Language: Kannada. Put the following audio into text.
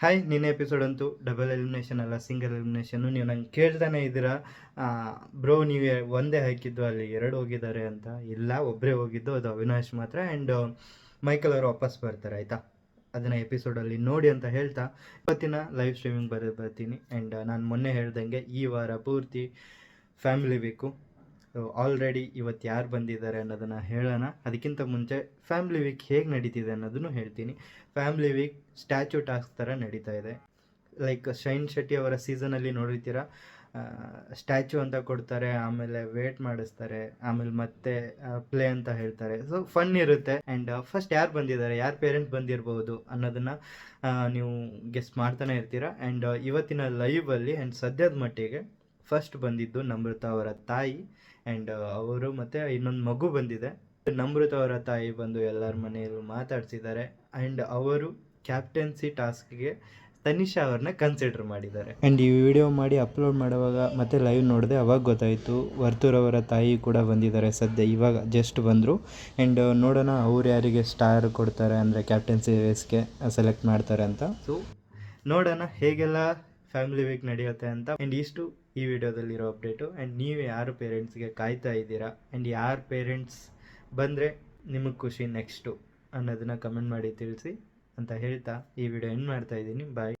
ಹಾಯ್ ನಿನ್ನೆ ಎಪಿಸೋಡ್ ಅಂತೂ ಡಬಲ್ ಎಲಿಮಿನೇಷನ್ ಅಲ್ಲ ಸಿಂಗಲ್ ಎಲಿಮಿನೇಷನ್ನು ನೀವು ನಂಗೆ ಕೇಳ್ತಾನೆ ಇದ್ದೀರಾ? ಬ್ರೋ ನೀವು ಒಂದೇ ಹಾಕಿದ್ದು ಅಲ್ಲಿ ಎರಡು ಹೋಗಿದ್ದಾರೆ ಅಂತ. ಇಲ್ಲ ಒಬ್ಬರೇ ಹೋಗಿದ್ದು, ಅದು ಅವಿನಾಶ್ ಮಾತ್ರ. ಆ್ಯಂಡ್ ಮೈಕಲ್ ಅವರು ವಾಪಸ್ ಬರ್ತಾರೆ, ಆಯಿತಾ? ಅದನ್ನು ಎಪಿಸೋಡಲ್ಲಿ ನೋಡಿ ಅಂತ ಹೇಳ್ತಾ, ಇವತ್ತಿನ ಲೈವ್ ಸ್ಟ್ರೀಮಿಂಗ್ ಬರೋದು ಬರ್ತೀನಿ. ಆ್ಯಂಡ್ ನಾನು ಮೊನ್ನೆ ಹೇಳ್ದಂಗೆ ಈ ವಾರ ಪೂರ್ತಿ ಫ್ಯಾಮಿಲಿ ಬೇಕು ಆಲ್ರೆಡಿ ಇವತ್ತು ಯಾರು ಬಂದಿದ್ದಾರೆ ಅನ್ನೋದನ್ನು ಹೇಳೋಣ. ಅದಕ್ಕಿಂತ ಮುಂಚೆ ಫ್ಯಾಮಿಲಿ ವೀಕ್ ಹೇಗೆ ನಡೀತಿದೆ ಅನ್ನೋದನ್ನು ಹೇಳ್ತೀನಿ. ಫ್ಯಾಮಿಲಿ ವೀಕ್ ಸ್ಟ್ಯಾಚು ಟಾಸ್ಕ್ ಥರ ನಡೀತಾ ಇದೆ. ಲೈಕ್ ಶೈನ್ ಶೆಟ್ಟಿ ಅವರ ಸೀಸನಲ್ಲಿ ನೋಡಿರ್ತೀರಾ? ಸ್ಟ್ಯಾಚು ಅಂತ ಕೊಡ್ತಾರೆ, ಆಮೇಲೆ ವೇಟ್ ಮಾಡಿಸ್ತಾರೆ, ಆಮೇಲೆ ಮತ್ತೆ ಪ್ಲೇ ಅಂತ ಹೇಳ್ತಾರೆ. ಸೊ ಫನ್ ಇರುತ್ತೆ. ಆ್ಯಂಡ್ ಫಸ್ಟ್ ಯಾರು ಬಂದಿದ್ದಾರೆ, ಯಾರು ಪೇರೆಂಟ್ ಬಂದಿರಬಹುದು ಅನ್ನೋದನ್ನು ನೀವು ಗೆಸ್ಟ್ ಮಾಡ್ತಾನೆ ಇರ್ತೀರ? ಆ್ಯಂಡ್ ಇವತ್ತಿನ ಲೈವಲ್ಲಿ ಆ್ಯಂಡ್ ಸದ್ಯದ ಮಟ್ಟಿಗೆ ಫಸ್ಟ್ ಬಂದಿದ್ದು ನಮೃತ ಅವರ ತಾಯಿ ಆ್ಯಂಡ್ ಅವರು ಮತ್ತು ಇನ್ನೊಂದು ಮಗು ಬಂದಿದೆ. ನಮೃತ ಅವರ ತಾಯಿ ಬಂದು ಎಲ್ಲರ ಮನೆಯಲ್ಲೂ ಮಾತಾಡ್ಸಿದ್ದಾರೆ ಆ್ಯಂಡ್ ಅವರು ಕ್ಯಾಪ್ಟನ್ಸಿ ಟಾಸ್ಕ್ಗೆ ತನಿಷಾ ಅವ್ರನ್ನ ಕನ್ಸಿಡರ್ ಮಾಡಿದ್ದಾರೆ. ಆ್ಯಂಡ್ ಈ ವಿಡಿಯೋ ಮಾಡಿ ಅಪ್ಲೋಡ್ ಮಾಡುವಾಗ ಮತ್ತೆ ಲೈವ್ ನೋಡಿದೆ ಅವಾಗ ಗೊತ್ತಾಯಿತು ವರ್ತೂರವರ ತಾಯಿ ಕೂಡ ಬಂದಿದ್ದಾರೆ ಸದ್ಯ ಇವಾಗ ಜಸ್ಟ್ ಬಂದರು. ಆ್ಯಂಡ್ ನೋಡೋಣ ಅವ್ರು ಯಾರಿಗೆ ಸ್ಟಾರ್ ಕೊಡ್ತಾರೆ ಅಂದರೆ ಕ್ಯಾಪ್ಟನ್ಸಿ ರೇಸ್ಗೆ ಸೆಲೆಕ್ಟ್ ಮಾಡ್ತಾರೆ ಅಂತ. ಸೊ ನೋಡೋಣ ಹೇಗೆಲ್ಲ ಫ್ಯಾಮಿಲಿ ವೀಕ್ ನಡೆಯುತ್ತೆ ಅಂತ. ಆ್ಯಂಡ್ ಇಷ್ಟು ಈ ವಿಡಿಯೋದಲ್ಲಿರೋ ಅಪ್ಡೇಟು. ಆ್ಯಂಡ್ ನೀವು ಯಾರು ಪೇರೆಂಟ್ಸ್ಗೆ ಕಾಯ್ತಾ ಇದ್ದೀರಾ? ಆ್ಯಂಡ್ ಯಾರು ಪೇರೆಂಟ್ಸ್ ಬಂದರೆ ನಿಮಗೆ ಖುಷಿ ನೆಕ್ಸ್ಟು ಅನ್ನೋದನ್ನು ಕಮೆಂಟ್ ಮಾಡಿ ತಿಳಿಸಿ ಅಂತ ಹೇಳ್ತಾ ಈ ವಿಡಿಯೋ ಎಂಡ್ ಮಾಡ್ತಾ ಇದ್ದೀನಿ. ಬಾಯ್